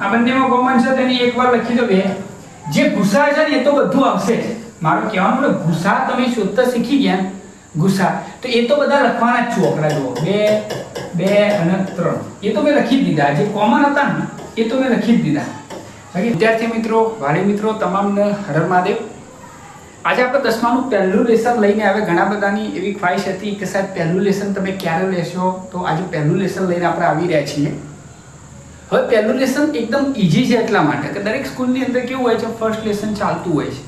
આ બંનેમાં કોમન છે તેની એકવાર લખી દો બે. જે ગુસા છે ને એ તો બધું આવશે જ. મારું કહેવાનું એટલે ગુસા તમે શોધતા શીખી ગયા. ગુસા તો એ તો બધા લખવાના જ છું આંકડા જુઓ. બે બે અને ત્રણ. એ તો મેં લખી જ દીધા. જે કોમન હતા ને, એ તો મેં લખી જ દીધા. વિદ્યાર્થી મિત્રો, વાલી મિત્રો, તમામને હર મહાદેવ. આજે આપણે દસમાનું પહેલું લેસન લઈને આવે ઘણા બધાની એવી ખ્વાહિશ હતી કે સાહેબ, પહેલું લેસન તમે ક્યારે લેશો? તો આજે પહેલું લેસન લઈને આપણે આવી રહ્યા છીએ. હવે પહેલું લેસન એકદમ ઈઝી છે એટલા માટે કે દરેક સ્કૂલની અંદર કેવું હોય છે ફર્સ્ટ લેસન ચાલતું હોય છે.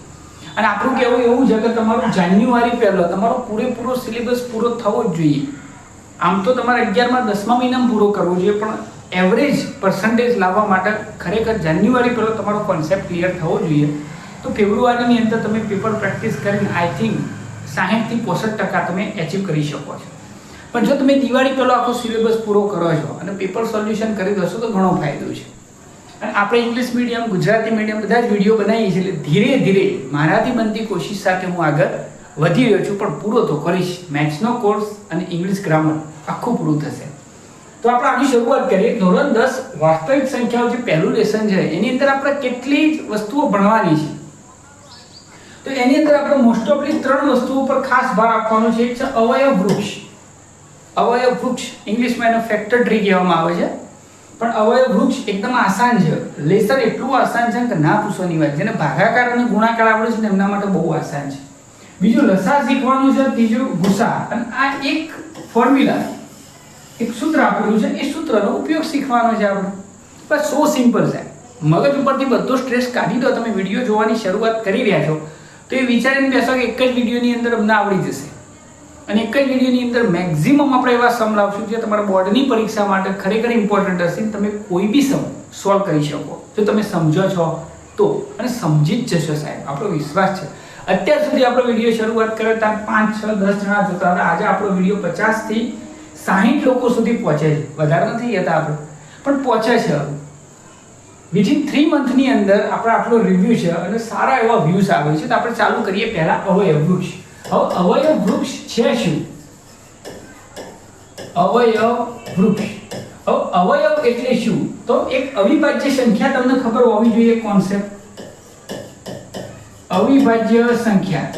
અને આપણું કહેવું એવું છે કે તમારું જાન્યુઆરી પહેલો, તમારો પૂરેપૂરો સિલેબસ પૂરો થવો જ જોઈએ. આમ તો તમારે અગિયારમાં, દસમા મહિનામાં પૂરો કરવો જોઈએ, પણ એવરેજ પર્સન્ટેજ લાવવા માટે ખરેખર જાન્યુઆરી પહેલો તમારો કોન્સેપ્ટ ક્લિયર થવો જોઈએ. તો ફેબ્રુઆરીની અંદર તમે પેપર પ્રેક્ટિસ કરીને આઈ થિંક સાહીઠથી પોસઠ ટકા તમે એચીવ કરી શકો છો. પણ જો તમે દિવાળી પહેલો આખો સિલેબસ પૂરો કરો છો અને પેપર સોલ્યુશન કરી દો તો ઘણો ફાયદો છે. અને આપણે ઇંગ્લિશ મીડિયમ ગુજરાતી મીડિયમ બધા જ વીડિયો બનાવીએ છીએ એટલે ધીરે ધીરે મારાથી બનતી કોશિશ સાથે હું આગળ વધી રહ્યો છું, પણ પૂરો તો કરીશ. મેથ્સનો કોર્સ અને ઇંગ્લિશ ગ્રામર આખું પૂરું થશે. તો આપણે આની શરૂઆત કરીએ. ધોરણ દસ, વાસ્તવિક સંખ્યાઓ જે પહેલું લેસન છે, એની અંદર આપણે કેટલી જ વસ્તુઓ ભણવાની છે? તો એની અંદર આપણે મોસ્ટ ઓફલી ત્રણ વસ્તુઓ પર ખાસ ભાર આપવાનો છે. એક છે અવયવ વૃક્ષ. અવયવ વૃક્ષ ઇંગ્લિશમાં એનો ફેક્ટર ટ્રી કહેવામાં આવે છે. પણ અવયવ વૃક્ષ એકદમ આસાન છે. લેસન એટલું આસાન છે કે ના પૂછવાની વાત જેને ભાગાકાર અને ગુણાકાર આવડે છે ને એમના માટે બહુ આસાન છે. બીજું લસા શીખવાનું છે, ત્રીજું ગુસા અને આ એક ફોર્મ્યુલા એક સૂત્ર આપેલું છે. એ સૂત્રનો ઉપયોગ શીખવાનો છે આપણે. બસ સો સિમ્પલ છે. મગજ ઉપરથી બધો સ્ટ્રેસ કાઢી દો. તમે વીડિયો જોવાની શરૂઆત કરી રહ્યા છો. તો એ વિચારીને બેસો કે એક જ વિડીયોની અંદર અમને આવડી જશે. અને એક જ વિડીયોની અંદર મેક્ઝિમમ આપણે એવા સમ લાવશું જે તમારા બોર્ડની પરીક્ષા માટે ખરેખર ઇમ્પોર્ટન્ટ હશે તમે કોઈ બી સમ સોલ્વ કરી શકો. જો તમે સમજો છો, તો અને સમજી જ જશો સાહેબ. આપણો વિશ્વાસ છે. અત્યાર સુધી આપણો વીડિયો શરૂઆત કર્યો ત્યાં પાંચ, છ, દસ જણા જોતા હતા. આજે આપણો વીડિયો પચાસથી સાહીઠ લોકો સુધી પહોંચે છે. વધારે નથી જતા આપણે. પણ પહોંચે છે વિથિન થ્રી મંથની અંદર આપણે આટલો રિવ્યુ છે અને સારા એવા વ્યૂઝ આવે છે. તો આપણે ચાલુ કરીએ પહેલાં અવયવ વૃક્ષ. હવે અવયવ વૃક્ષ છે શું અવયવ વૃક્ષ હવે એટલે શું તો એક અવિભાજ્ય સંખ્યા તમને ખબર હોવી જોઈએ કોન્સેપ્ટ અવિભાજ્ય સંખ્યા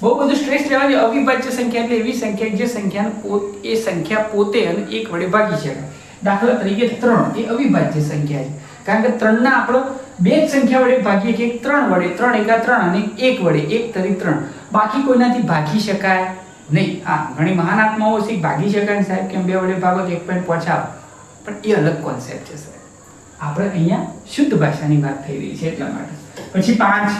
બહુ બધું સ્ટ્રેસ લેવાની અવિભાજ્ય સંખ્યા એટલે એવી સંખ્યા જે સંખ્યા એ સંખ્યા પોતે અને એક વડે ભાગી શકાય દાખલા તરીકે ત્રણ એ અવિભાજ્ય સંખ્યા છે કારણ કે ત્રણના આપણે બે જ સંખ્યા વડે ભાગીએ કે ત્રણ વડે, ત્રણ એકા ત્રણ અને એક વડે, એક તરી ત્રણ. બાકી કોઈનાથી ભાગી શકાય નહીં. આ ઘણી મહાન આત્માઓ છે ભાગી શકાય સાહેબ, કેમ બે વડે ભાગો તો એક પોઈન્ટ પહોંચાવ પણ એ અલગ કોન્સેપ્ટ છે, સાહેબ. આપણે અહીંયા શુદ્ધ ભાષાની વાત થઈ રહી છે એટલા માટે. પછી પાંચ.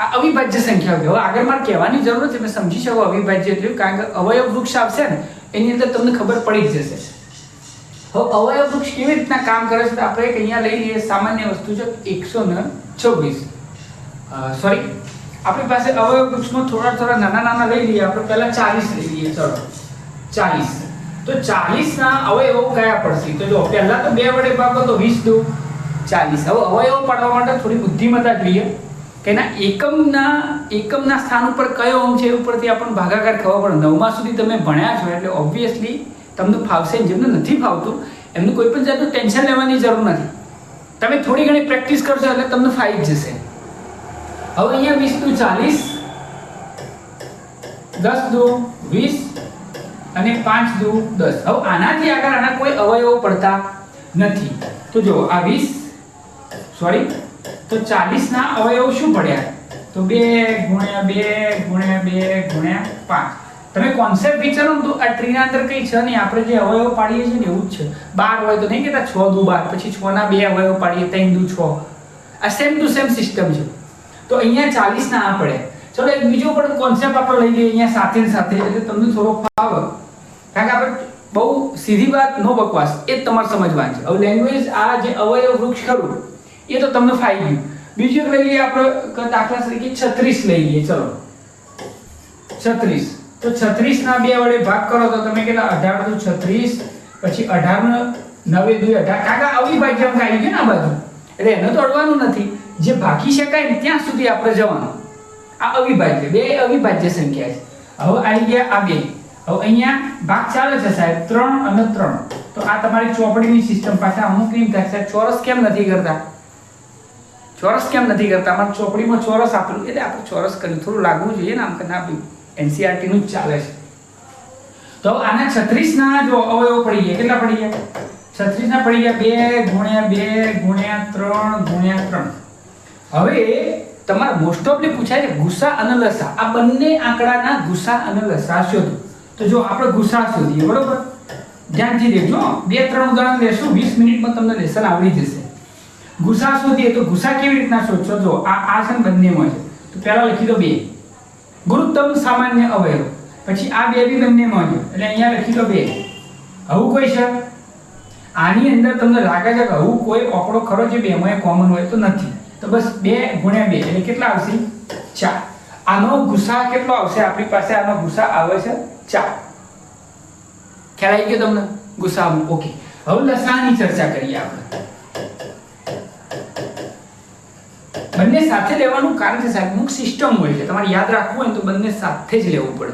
આ અવિભાજ્ય સંખ્યાઓ હવે આગળ મારે કહેવાની જરૂર છે તમે સમજી શકો અવિભાજ્ય એટલે કારણ કે અવયવ વૃક્ષ આવશે ને, એની અંદર તમને ખબર પડી જ જશે. હવે અવયવ વૃક્ષ કેવી રીતના કામ કરે છે તો આપણે એક અહીંયા લઈ લઈએ સામાન્ય વસ્તુ છે એકસો ને છવ્વીસ સોરી આપણી પાસે અવયવ વૃક્ષમાં થોડા થોડા નાના નાના લઈ લઈએ. આપણે પહેલા ચાલીસ લઈ લઈએ. ચલો. ચાલીસ. તો ચાલીસ ના અવયવો કયા પડશે? તો જો, પહેલા તો બે વડે ભાગો તો વીસ દો ચાલીસ. હવે અવયવો પાડવા માટે થોડી બુદ્ધિમત્તા જોઈએ. કે એના એકમના એકમના સ્થાન ઉપર કયો અંક છે એ ઉપરથી આપણને ભાગાકાર ખબર પડે. નવમા સુધી તમે ભણ્યા છો એટલે ઓબ્વિયસલી તમને ફાવશે જેમને નથી ફાવતું, એમનું કોઈ પણ જાતનું ટેન્શન લેવાની જરૂર નથી. તમે થોડી ઘણી પ્રેક્ટિસ કરશો એટલે તમને ફાવી જ જશે. હવે અહીંયા વીસ દુ ચાલીસ, દસ દુ વીસ અને પાંચ દુ દસ. હવે આનાથી આગળ આના કોઈ અવયવો પડતા નથી. તો જો આ વીસ સોરી તો ચાલીસ ના અવયવો શું પડ્યા? તો બે ગુણ્યા બે ગુણ્યા બે ગુણ્યા પાંચ. તમે કોન્સેપ્ટ વિચારો તો આ ટ્રીના અંદર કઈ છે નહીં. આપણે જે અવયવો પાડીએ છીએ ને એવું જ છે. બાર હોય તો નહીં કહેતા, છ દુ બાર, પછી છ ના બે અવયવ પાડીએ, ત્રણ દુ છ. આ સેમ ટુ સેમ સિસ્ટમ છે. તો અહીંયા ચાલીસ ના પડે. ચલો એક બીજો પણ કોન્સેપ્ટ આપણે લઈ લઈએ અહીંયા સાથે સાથે. એટલે તમને થોડો ફાવ. કારણ કે આપણે બહુ સીધી વાત નો બકવાસ. એ તમારે સમજવાની છે. હવે લેંગ્વેજ આ જે અવયવ વૃક્ષ ખરું, એ તો તમને ફાઈ ગયું. બીજું લઈ લઈએ આપણે, દાખલા તરીકે છત્રીસ લઈ લઈએ. ચલો. છત્રીસ. તો છત્રીસ ના બે વડે ભાગ કરો તો તમે કેટલા? અઢાર દુ છત્રીસ, પછી અઢાર નવે દુ અઢાર. કાકા અવિભાજ્ય અંક આવી ગયો ને આ બાજુ? એટલે એને તો અડવાનું નથી. જે ભાગી શકાય ને ત્યાં સુધી આપણે જવાનું. આ અવિભાજ્ય, બે અવિભાજ્ય સંખ્યા છે. હવે આવી ગયા આ બે. હવે અહીંયા ભાગ ચાલે છે સાહેબ, ત્રણ અને ત્રણ. તો આ તમારી ચોપડીની સિસ્ટમ પાછા અમુક કેમ થાય સાહેબ, ચોરસ કેમ નથી કરતા? ચોરસ કેમ નથી કરતા? અમારે ચોપડીમાં ચોરસ આપેલું એટલે આપણે ચોરસ કર્યું. થોડું લાગવું જોઈએ ને આમ કે ના ભાઈ એનસીઆરટી નું ચાલે છે. તો આના 36 ના જો અવયવો પડી ગયા, કેટલા પડી ગયા? 36 ના પડી ગયા બે ગુણ્યા બે ગુણ્યા ત્રણ ગુણ્યા ત્રણ. હવે તમારે મોસ્ટ ઓફલી પૂછાય છે ગુસા અને લસા. આ બંને આંકડાના ગુસા અને લસા શોધો. તો જો આપણે ગુસા શોધીએ, બરોબર? ધ્યાનથી દેખજો બે ત્રણ ઉદાહરણ લેશું, વીસ મિનિટમાં તમને લેસન આવડી જશે. ગુસા શોધીએ તો ગુસા કેવી રીતના શોધશો? જો આ આ છે બંનેમાં છે. તો પહેલા લખી દો બે. ગુરુત્તમ સામાન્ય અવયવ. પછી આ બે બી બંનેમાં છે. એટલે અહીંયા લખી દો બે. આવું કોઈ છે? આની અંદર તમને લાગે છે કે આવું કોઈ આંકડો ખરો જે બેમાં કોમન હોય તો નથી. તો બસ બે ગુણ્યા બે. એટલે કેટલા આવશે? ચાર. આનો ગુસા કેટલો આવશે? આપણી પાસે આનો ગુસા આવે છે ચાર. ખ્યાલ આવી ગયો તમને? ગુસા ઓકે. હવે લસાની ચર્ચા કરીએ આપણે. બંને સાથે લેવાનું કારણ છે સાહેબ, અમુક સિસ્ટમ હોય છે. તમારે યાદ રાખવું હોય તો બંને સાથે જ લેવું પડે.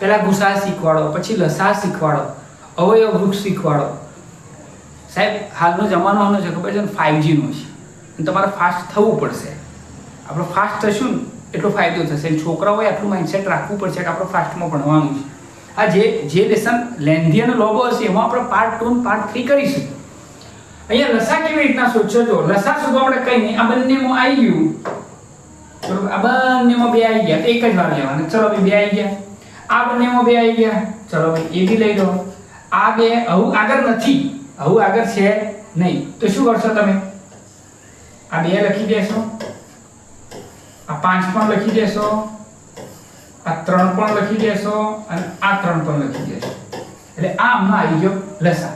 પહેલાં ગુસા શીખવાડો, પછી લસા શીખવાડો, અવયવ વૃક્ષ શીખવાડો. સાહેબ, હાલનો જમાનો આનો છે, ખબર છે? ને ફાઇવજીનો છે. અને તમારે ફાસ્ટ થવું પડશે. આપણે ફાસ્ટ થશું ને, એટલો ફાયદો થશે. છોકરાઓએ આટલું માઇન્ડસેટ રાખવું પડશે કે આપણે ફાસ્ટમાં ભણવાનું છે. આ જે જે લેસન લેન્ધી અને લોબો હશે, એમાં આપણે પાર્ટ ટુ પાર્ટ થ્રી કરીશું. અહીંયા લસા કેવી રીતના શોધશો જો લસા શોધવા આપણે કઈ નહીં. આ બંનેમાં આવી ગયું. બરોબર? આ બંનેમાં બે આવી ગયા. એક જ વાર લેવાના. ચલો બે આવી ગયા. આ બંનેમાં બે આવી ગયા. ચલો ભાઈ એ બી લઈ લો. આ બે આવું આગળ નથી. આવું આગળ છે નહીં. તો શું કરશો તમે? આ બે લખી દેશો. આ પાંચ પણ લખી દેશો. આ ત્રણ પણ લખી દેશો અને આ ત્રણ પણ લખી દેશો. એટલે આ આમનો આવી ગયો લસા.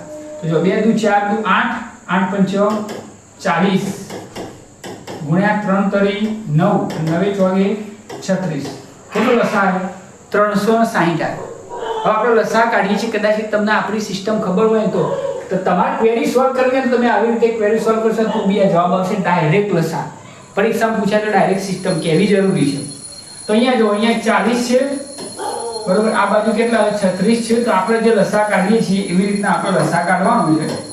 જો બે દુ ચાર દુ આઠ આઠ પંચો ચાલીસ ગુણ્યા ત્રણ તરી નવ નવે ચોગે છત્રીસ. કેટલો લસા આવે ત્રણસો સાહીઠ આવ્યો હવે આપણે લસા કાઢીએ છીએ, કદાચ તમને આપણી સિસ્ટમ ખબર હોય તો. તો તમારે ક્વેરી સોલ્વ કરવી ને તમે આવી રીતે ક્વેરી સોલ્વ કરશો તો બી આ જવાબ આવશે ડાયરેક્ટ લસા પરીક્ષામાં પૂછાય તો ડાયરેક્ટ સિસ્ટમ કેવી જરૂરી છે. તો અહીંયા જો અહીંયા ચાલીસ છે. બરોબર? આ બાજુ કેટલા છત્રીસ છે. તો આપણે જે લસા કાઢીએ છીએ, એવી રીતના આપણે લસા કાઢવાનું છે.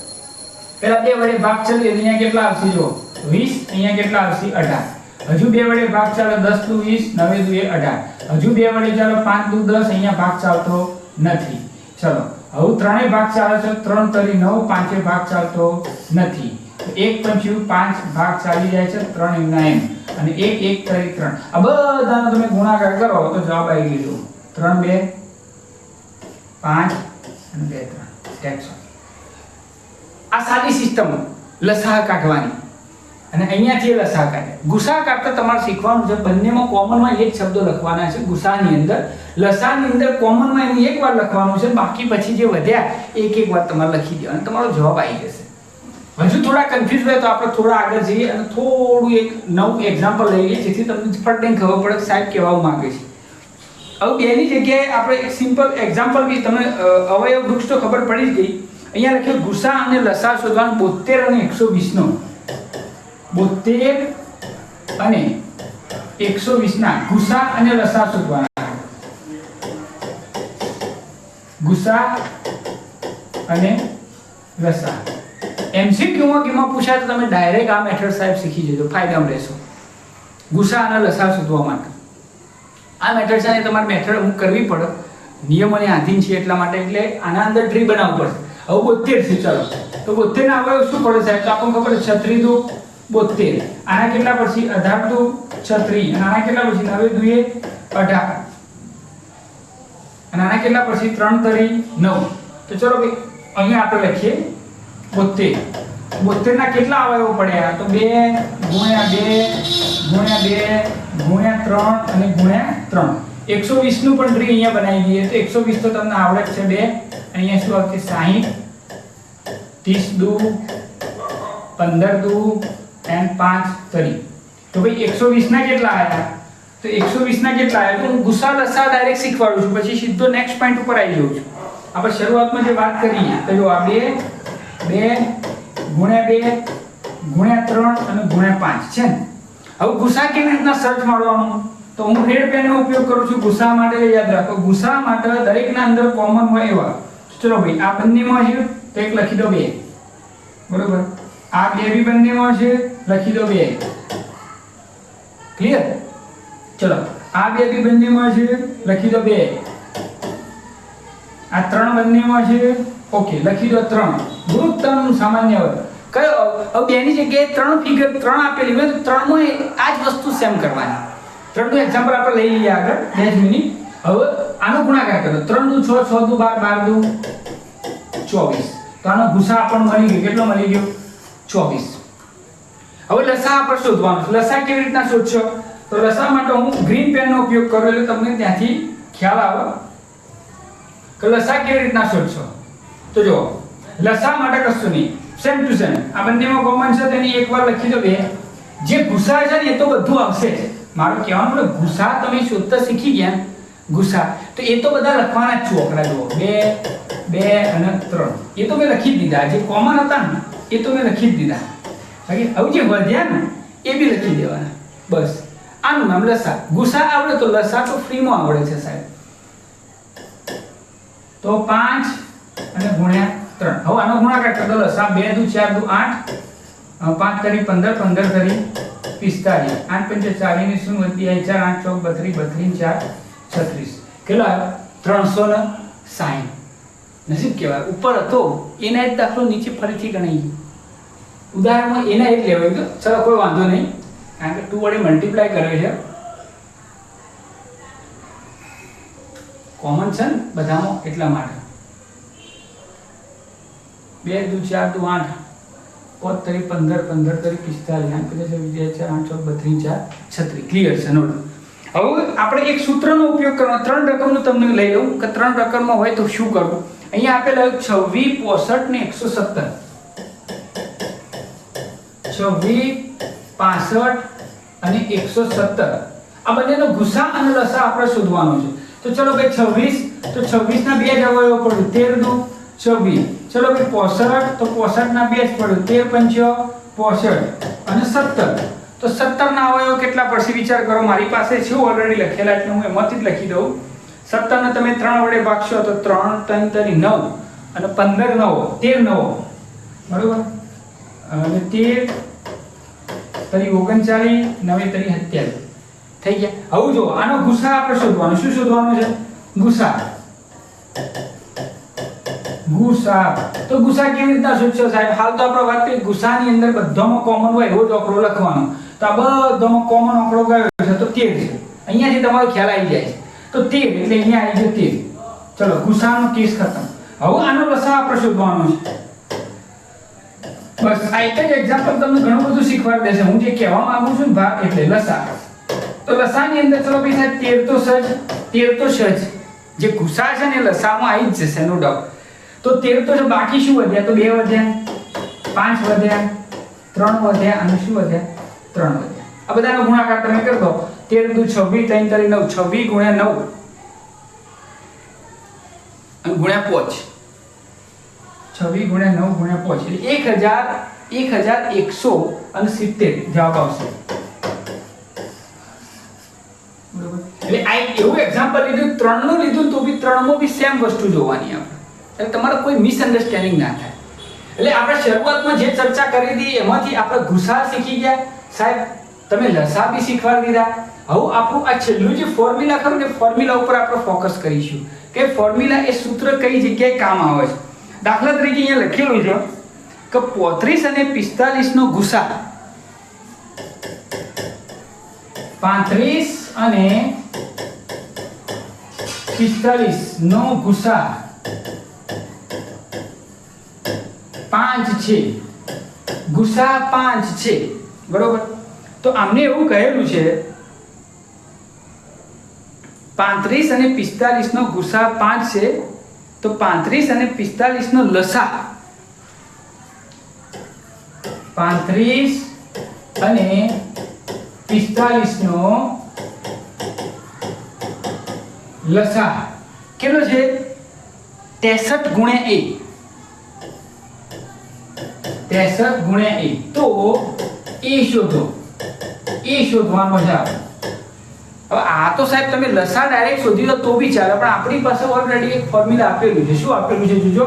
પહેલા બે વડે ભાગ ચાલે અહીંયા કેટલા આવશે જો 20 અહીંયા કેટલા આવશે 18 હજુ બે વડે ભાગ ચાલે 10 દુ 20 9 દુ એ 18 હજુ બે વડે ચાલો 5 દુ 10 અહીંયા ભાગ ચાલતો નથી. ચલો, હવે ત્રણેય ભાગ ચાલે છે 3 તરી 9 પાંચે ભાગ ચાલતો નથી. એક પંચ્યું પાંચ ભાગ ચાલી જાય છે, ત્રણ એમના એમ. અને એક એક તરી ત્રણ. આ બધાનો તમે ગુણાકાર કરો તો જવાબ આવી ગયો ત્રણ, બે, પાંચ અને બે, ત્રણ. ટેક્સ આ સાદી સિસ્ટમ લસાહ કાઢવાની. અને અહીંયાથી લસાહ કાઢે. ગુસા કાઢતા તમારે શીખવાનું છે, બંનેમાં કોમનમાં એક શબ્દો લખવાના છે ગુસાની અંદર. લસાની અંદર કોમનમાં એની એક વાર લખવાનું છે, બાકી પછી જે વધ્યા, એક એક વાર તમારે લખી દેવાનો. તમારો જવાબ આવી જશે. હજુ થોડા કન્ફ્યુઝ હોય તો આપણે થોડા આગળ જઈએ અને થોડું એક નવું એક્ઝામ્પલ લઈ લઈએ, જેથી તમને ફટાઈને ખબર પડે સાહેબ કહેવા માંગે છે. હવે બેની જગ્યાએ આપણે એક સિમ્પલ એક્ઝામ્પલ બી તમને અવયવ વૃક્ષ તો ખબર પડી જ ગઈ. અહીંયા લખ્યું ગુસા અને લસા શોધવાનું બોતેર અને એકસો વીસનો. બોતેર અને એકસો વીસના ગુસા અને લસા શોધવાના. ગુસા અને લસા. એમસીક્યુમાં કેમાં પૂછાય તો તમે ડાયરેક્ટ આ મેથડ સાહેબ શીખી જજો, ફાયદામાં રહેશો. ગુસા અને લસા શોધવા માટે. આ મેથડ છે તમારે મેથડ અમુક કરવી પડે. નિયમોને આધીન છે એટલા માટે એટલે આના અંદર ટ્રી બનાવવું પડશે. હવે બોતેર છે ચાલો તો બોતેર ના અવયવ શું પડે સાહેબ? તો આપણને ખબર છે, છત્રી દુ બોતેર આના કેટલા પછી? અઢાર દુ છત્રી. અને આના કેટલા પછી? નવે દુએ અઢાર. અને આના કેટલા પછી? ત્રણ તરી નવ. તો ચલો ભાઈ, અહીંયા આપણે લખીએ બોતેર બોતેરના કેટલા અવયવો પડ્યા? તો બે ગુણ્યા બે ગુણ્યા બે, ગુણ્યા ત્રણ અને ગુણ્યા ત્રણ. એકસો વીસનું પણ ટ્રી અહીંયા બનાવી દઈએ. તો એકસો વીસ તો તમને આવડે છે, બે અહીંયા શું આવશે સાહીઠ? ત્રીસ દુ, પંદર દુ એન્ડ પાંચ તરી. તો ભાઈ એકસો વીસના કેટલા આવ્યા તો એકસો વીસના કેટલા આવ્યા તો હું ગુસ્સા લસા ડાયરેક્ટ શીખવાડું છું. પછી સીધો નેક્સ્ટ પોઈન્ટ ઉપર આવી જાઉં છું. આપણે શરૂઆતમાં જે વાત કરીએ તો જો આ બે બે, ગુણ્યા બે, ગુણ્યા ત્રણ અને ગુણ્યા પાંચ, છે ને? હવે ગુસા કેવી રીતના સર્ચ મારવાનું? તો હું રેડ પેનનો ઉપયોગ કરું છું. ગુસા માટે યાદ રાખો ગુસા માટે દરેકના અંદર કોમન હોય એવા. ચલો ભાઈ, આ બંનેમાં છે, તો એક લખી દો બે. બરોબર? આ બે બી બંનેમાં છે, લખી દો બે. ક્લિયર ચલો, આ બે બી બંનેમાં છે, લખી દો બે. આ ત્રણ બંનેમાં છે, ઓકે, લખી દો ત્રણ. ગુરુત્તમ સામાન્ય વર્ગ. કયો? બેની જગ્યાએ ત્રણ ફિગર ત્રણ આપેલી હોય, તો ત્રણમાં આ જ વસ્તુ સેમ કરવાની. ત્રણનું એક્ઝામ્પલ આપણે લઈ લઈએ આગળ, બે મિનિટ. હવે આનો ગુણાકાર કરો. ત્રણ દુ છ છ દુ બાર બાર દુ ચોવીસ. તો આનો ગુસા આપણને મળી ગયો. કેટલો મળી ગયો? ચોવીસ. હવે લસા આપણે શોધવાનું. લસા કેવી રીતના શોધશો? તો લસા માટે હું ગ્રીન પેનનો ઉપયોગ કરું એટલે તમને ત્યાંથી ખ્યાલ આવે. કે લસા કેવી રીતના શોધશો? તો જો લસા માટે કશું નહીં. સેમ ટુ સેમ આ બંનેમાં કોમન છે, તેની એકવાર લખી દો બે. જે ગુસા છે ને એ તો બધું આવશે જ. મારું કહેવાનું ગુસા તમે શોધતા શીખી ગયા. ગુસા. તો એ તો બધા લખવાના જ ચોકડા જુઓ. બે બે અને ત્રણ. એ તો મેં લખી જ દીધા. જે કોમન હતા ને, એ તો મેં લખી જ દીધા. બાકી હવે જે વધ્યા ને, એ બી લખી દેવાના. બસ. આનું નામ લસા. ગુસા આવડે તો લસા તો ફ્રીમાં આવડે છે સાહેબ. તો પાંચ અને ગુણ્યા ત્રણ. હવે આનો ગુણાકાર કરતો લસા બે દુ ચાર દુ આઠ. પાંચ કરી પંદર પંદર કરી પિસ્તાલીસ. આઠ પંચે ચાલીસ શૂન્ય વધી ચાર, આઠ ચોક બત્રીસ બત્રીસ ચાર, છત્રીસ. કેટલા ત્રણસો ને સાહીઠ નસીબ કહેવાય ઉપર હતો એના એક દાખલો નીચે ફરીથી ગણાઈ ઉદાહરણમાં એના એક લેવાય ગયો ચલો કોઈ વાંધો નહીં કારણ કે ટુ વડે મલ્ટીપ્લાય કર્યો છે કોમન છે ને બધામાં એટલા માટે બે દુ ચાર દુ આઠ પોત તરી પંદર પંદર તરી પિસ્તાલીસ આઠ પચાસ ચાર આઠ ચોક બત્રીસ ચાર છત્રીસ ક્લિયર છે નોટ હવે આપણે એક સૂત્રનો ઉપયોગ કરવાનો, ત્રણ રકમનું તમને લઈ લઉં, કે ત્રણ રકમમાં હોય તો શું કરવું? અહીંયા આપેલા છવ્વીસ પોસઠ ને એકસો સત્તર. છવ્વીસ પાસઠ અને એકસો સત્તર. આ બંનેનો ગુસા અને લસા આપણે શોધવાનો છે. તો ચલો ભાઈ છવ્વીસ, તો છવ્વીસ ના બે જ અવયવો પડ્યું તેરનું છવ્વીસ. ચલો ભાઈ પોસઠ, તો પોસઠ ના બે જ પડ્યું, તેર પંચ પોસઠ અને સત્તર. તો સત્તર ના અવયવો કેટલા પડશે? વિચાર કરો, મારી પાસે છે ઓલરેડી લખેલા એટલે હું એમાંથી જ લખી દઉં. સત્તર ને તમે ત્રણ વડે ભાગશો, તો ત્રણ ત્રણ તરી નવ અને પંદર, નવો, તેર, નવો. બરોબર? અને તેર તરી ઓગણચાલીસ, નવે તરી સત્યાવીસ. થઈ ગયા? હવે જો આનો ગુસા આપણે શોધવાનો. શું શોધવાનું છે? ગુસા ગુસા તો ગુસા કેવી રીતના શોધશો સાહેબ? હાલ તો આપણે વાત કરીએ ગુસાની અંદર બધામાં કોમન હોય એવો જ આંકડો લખવાનો. તો આ બધામાં કોમન આંકડો કયો છે? તો તેર છે. અહીંયાથી તમારો ખ્યાલ આવી જાય છે. તો તેર, એટલે અહીંયા આવી ગયો તેર. ચલો, ગુસાનો કેસ ખતમ. હવે આનો લસા આપણે શોધવાનો છે. બસ, આ એક જ એક્ઝામ્પલ તમને ઘણું બધું શીખવાડી દેશે. હું જે કહેવા માંગુ છું ભાગ એટલે લસા. તો લસાની અંદર ચલો ભાઈ સાહેબ, તેર તો સજ, તેર તો સજ. જે ગુસા છે ને લસામાં આવી જ જશે નો ડાઉટ તો તેર તો બાકી શું વધ્યા? તો બે વધ્યા, પાંચ વધ્યા, ત્રણ વધ્યા, અને શું વધ્યા? ત્રણ વધ્યા આ બધાનો ગુણાકાર તમે કરી તેર દુ છવ્વીસ, ત્રણ તરી નવ. છવ્વીસ ગુણ્યા નવ. ગુણ્યા પોચ. છવ્વીસ ગુણ્યા નવ ગુણ્યા પોચ. એટલે એક હજાર એક હજાર એકસો અને સિત્તેર જવાબ આવશે. એટલે આ એવું એક્ઝામ્પલ લીધું, ત્રણનું લીધું તો બી ત્રણમાં બી સેમ વસ્તુ જોવાની આપણે. એટલે તમારે કોઈ મિસઅન્ડરસ્ટેન્ડિંગ ના થાય. એટલે આપણે શરૂઆતમાં જે ચર્ચા કરી હતી એમાંથી આપણે ગુસા શીખી ગયા. સાહેબ, તમે લસા બી શીખવાડી દીધા? હવે આપણું આ છેલ્લું જે ફોર્મ્યુલા ખરું ને ફોર્મ્યુલા ઉપર આપણે ફોકસ કરીશું. કે ફોર્મ્યુલા એ સૂત્ર કઈ જગ્યાએ કામ આવે છે? દાખલા તરીકે અહીંયા લખેલું છે કે પોત્રીસ અને પિસ્તાલીસ નો ગુસા. પાંત્રીસ અને પિસ્તાલીસ નો ગુસા. પાંચ છે. ગુસા પાંચ છે. બરોબર? તો આમને એવું કહેલું છે, પાંત્રીસ અને પિસ્તાલીસ નો ગુસા પાંચ છે, તો પાંત્રીસ અને પિસ્તાલીસ નો લસા. પાંત્રીસ અને પિસ્તાલીસ નો લસા. કેટલો છે? ત્રેસઠ ગુણ્યા એક. ત્રેસઠ ગુણ્યા એક. તો એ આપણે પાસે ઓલરેડી એક ફોર્મ્યુલા આપેલું છે. શું આપેલું છે જોજો?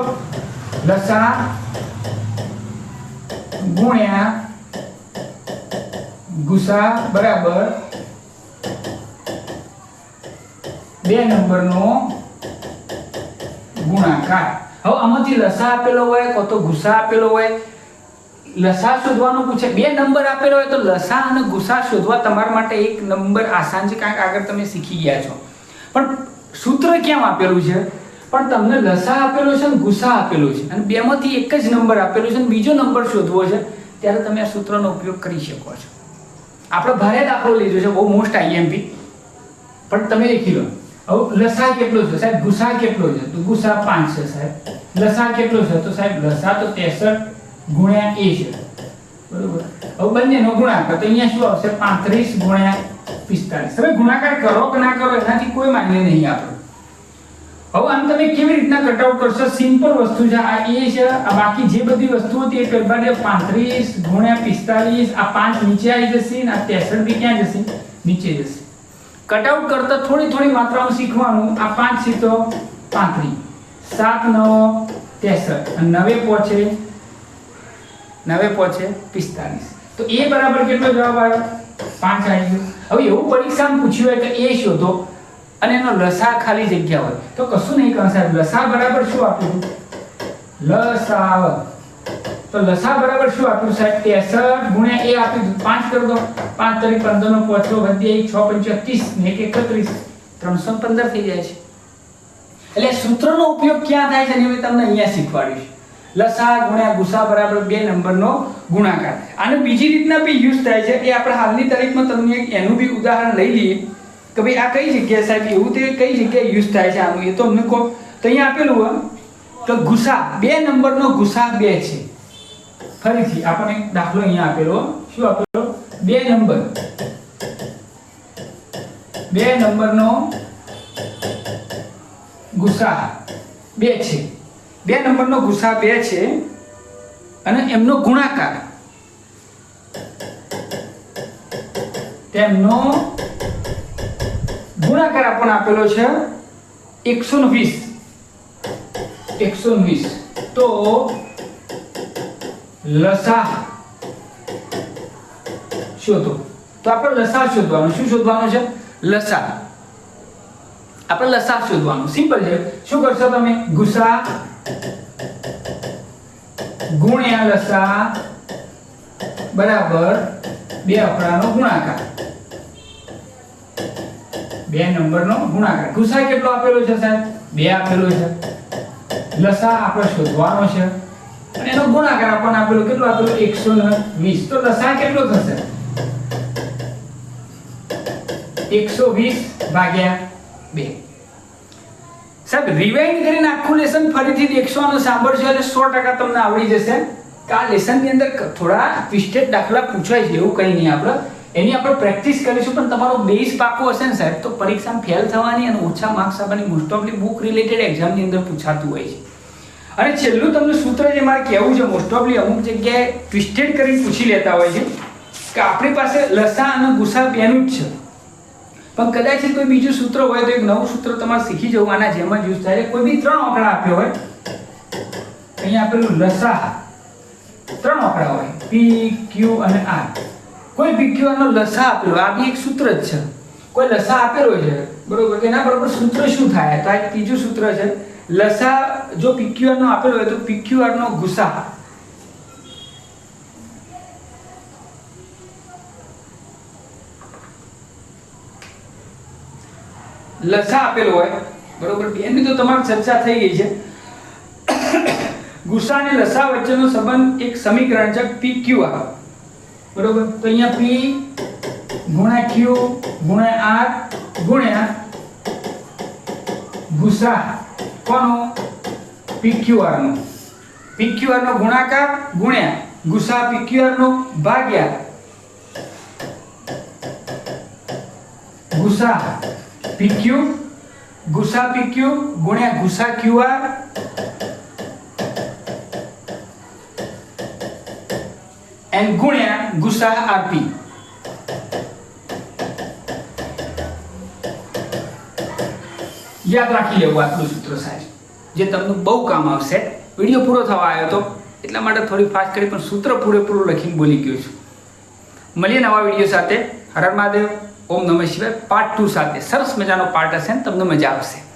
લસા ગુણ્યા ગુસા બરાબર બે નંબરનો ગુણાકાર. હવે આમાંથી લસા આપેલો હોય કો તો ગુસા આપેલો હોય? લસા શોધવાનું પૂછે. બે નંબર આપેલો હોય તો લસા અને ગુસા શોધવા તમારા માટે એક નંબર આસાન છે, કારણ કે આગળ તમે શીખી ગયા છો. પણ સૂત્ર કેમ આપેલું છે? પણ તમને લસા આપેલો છે અને ગુસા આપેલો છે. અને બેમાંથી એક જ નંબર આપેલો છે અને બીજો નંબર શોધવો છે, ત્યારે તમે આ સૂત્રનો ઉપયોગ કરી શકો છો. આપણે ભારે દાખલો લીધો છે, બહુ મોસ્ટ આઈએમપી. પણ તમે લખી લો. હવે લસા કેટલો છે? સાહેબ, ગુસા કેટલો છે? તો ગુસા પાંચ છે, સાહેબ. લસા કેટલો છે? તો સાહેબ, લસા તો 63 ગુણ્યા એ છે. બરોબર? હવે બંનેનો ગુણાકાર. તો અહીંયા શું આવશે? 35 ગુણ્યા 45 હવે ગુણાકાર કરો કે ના કરો એનાથી કોઈ માન્ય નહીં આપણે. હવે આમ તમે કેવી રીતના કટઆઉટ કરશો? સિમ્પલ વસ્તુ છે. આ એ છે. આ બાકી જે બધી વસ્તુઓ હતી એ દે 35 ગુણ્યા 45 આ પાંચ નીચે આવી જશે અને આ 63 બી ક્યાં જશે? નીચે જશે. કટઆઉટ કરતા થોડી થોડી માત્રામાં શીખવાનું. આ પાંચ છે તો 35 સાત, નવ 63 અને નવે પહોંચે નવે પહોંચે 45 તો એ બરાબર કેટલો જવાબ આવ્યો? પાંચ આવી ગયો. હવે એવું પરીક્ષામાં પૂછ્યું હોય કે એ શોધો. અને એનો લસા ખાલી જગ્યા હોય. તો કશું નહીં કરો સાહેબ. લસા બરાબર શું આપ્યું? લસા તો લસા બરાબર શું આપ્યું સાહેબ? 63 ગુણ્યા એ આપ્યું પાંચ કરી દો. પાંચ તરી 15 નો પોચલો વધી છ 6 પંચા 30 ને એક 31 315 થઈ જાય છે. એટલે સૂત્રનો ઉપયોગ ક્યાં થાય છે એ તમને અહીંયા શીખવાડ્યું છે. લસા ગુણ્યા ગુસા બરાબર બે નંબરનો ગુણાકાર. અને બીજી રીતના બી યુઝ થાય છે કે આપણે હાલની તારીખમાં તમને એક એનું બી ઉદાહરણ લઈ લઈએ કે ભાઈ આ કઈ જગ્યાએ સાહેબ એવું તે કઈ જગ્યાએ યુઝ થાય છે આનું એ તો અમને કહો. તો અહીંયા આપેલું હોય કે ગુસા, બે નંબરનો ગુસા બે છે. ફરીથી આપણને દાખલો અહીંયા આપેલો શું આપેલો? બે નંબર. બે નંબરનો ગુસા બે છે. બે નંબરનો ગુસા બે છે અને એમનો ગુણાકાર. તેમનો ગુણાકાર આપણને આપેલો છે એકસો વીસ. એકસો વીસ. તો લસા શોધો. તો આપણે લસા શોધવાનું, શું શોધવાનું છે? લસા. આપણે લસા શોધવાનું. સિમ્પલ છે. શું કરશો તમે? ગુસા ગુણ્યા લસા બરાબર બે આંકડાનો ગુણાકાર. બે નંબરનો ગુણાકાર. ગુસા કેટલો આપેલો છે સાહેબ? બે આપેલો છે. લસા આપણે શોધવાનો છે. અને એનો ગુણાકાર આપણને આપેલો કેટલો આપેલો? 120 તો લસા કેટલો થશે? 120 ભાગ્યા 2 સાહેબ રિવાઇન્ડ કરીને આખું લેસન ફરીથી દેખશો અને સાંભળશો એટલે સો ટકા તમને આવડી જશે. કે આ લેસનની અંદર થોડા ટ્વિસ્ટેડ દાખલા પૂછાય છે, એવું કંઈ નહીં આપણે. એની આપણે પ્રેક્ટિસ કરીશું, પણ તમારો બેઝ પાકો હશે ને સાહેબ, તો પરીક્ષામાં ફેલ થવાની અને ઓછા માર્ક્સ આવવાની મોસ્ટ ઓફલી બુક રિલેટેડ એક્ઝામની અંદર પૂછાતું હોય છે. અને છેલ્લું તમને સૂત્ર જે મારે કહેવું છે મોસ્ટ ઓફલી અમુક જગ્યાએ ટ્વિસ્ટેડ કરીને પૂછી લેતા હોય છે, કે આપણી પાસે લસા અને ગુસા બેનું જ છે. પણ કદાચ કોઈ બીજું સૂત્ર હોય તો એક નવું સૂત્ર તમારે શીખી જવું આના જેમ જ યુઝ થાય. કોઈ બી ત્રણ આંકડા આપ્યો હોય. અહીંયા આપેલું લસા. ત્રણ આંકડા હોય. પી ક્યુ અને આર કોઈ પી ક્યુ નો લસા આપેલો. આ બી એક સૂત્ર જ છે. કોઈ લસા આપેલો છે. બરોબર. એના બરોબર સૂત્ર શું થાય? તો આ એક ત્રીજું સૂત્ર છે. લસા જો પી ક્યુ આરનો આપેલો હોય તો પી ક્યુ આરનો ગુસા. લસા આપેલો હોય, બરોબર? એની તો તમારી ચર્ચા થઈ ગઈ છે. ગુસ્સા અને લસા વચ્ચેનો સંબંધ એક સમીકરણ છે PQR બરોબર? તો અહીંયા પી ગુણ્યા ક્યુ ગુણ્યા આર ગુણ્યા ગુસ્સા. કોનો? PQR નો PQR નો ગુણાકાર ગુણ્યા. ગુસા PQR નો ભાગ્યા. ગુસા PQ ગુસા PQ ગુણ્યા ગુસા QR એન્ડ ગુણ્યા ગુસા RP યાદ રાખી લેવું આટલું સૂત્ર સાહેબ. જે તમને બહુ કામ આવશે. વીડિયો પૂરો થવા આવ્યો હતો એટલા માટે થોડી ફાસ્ટ કરી, પણ સૂત્ર પૂરેપૂરું લખીને બોલી ગયો છું. મળીએ નવા વીડિયો સાથે. હર હર મહાદેવ. ઓમ નમઃ શિવાય. પાર્ટ ટુ સાથે. સરસ મજાનો પાર્ટ હશે ને તમને મજા આવશે.